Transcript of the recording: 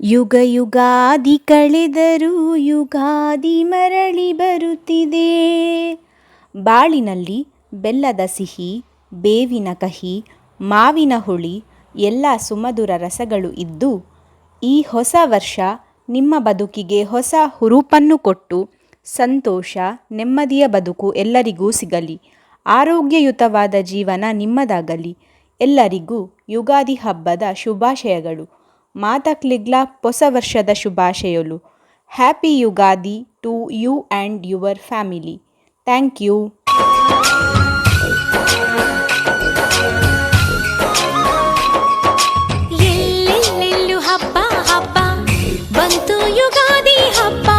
ಯುಗ ಯುಗಾದಿ ಕಳೆದರೂ ಯುಗಾದಿ ಮರಳಿ ಬರುತ್ತಿದೆ. ಬಾಳಿನಲ್ಲಿ ಬೆಲ್ಲದ ಸಿಹಿ, ಬೇವಿನ ಕಹಿ, ಮಾವಿನ ಹುಳಿ, ಎಲ್ಲ ಸುಮಧುರ ರಸಗಳು ಇದ್ದು, ಈ ಹೊಸ ವರ್ಷ ನಿಮ್ಮ ಬದುಕಿಗೆ ಹೊಸ ಹುರುಪನ್ನು ಕೊಟ್ಟು, ಸಂತೋಷ, ನೆಮ್ಮದಿಯ ಬದುಕು ಎಲ್ಲರಿಗೂ ಸಿಗಲಿ. ಆರೋಗ್ಯಯುತವಾದ ಜೀವನ ನಿಮ್ಮದಾಗಲಿ. ಎಲ್ಲರಿಗೂ ಯುಗಾದಿ ಹಬ್ಬದ ಶುಭಾಶಯಗಳು. ಮಾತಕ್ಲಿಗ್ಲ ಹೊಸ ವರ್ಷದ ಶುಭಾಶಯಲು happy Ugadi to you and your family. Thank you. ಹಬ್ಬ ಹಬ್ಬ, ಬಂತು ಯುಗಾದಿ ಹಬ್ಬ.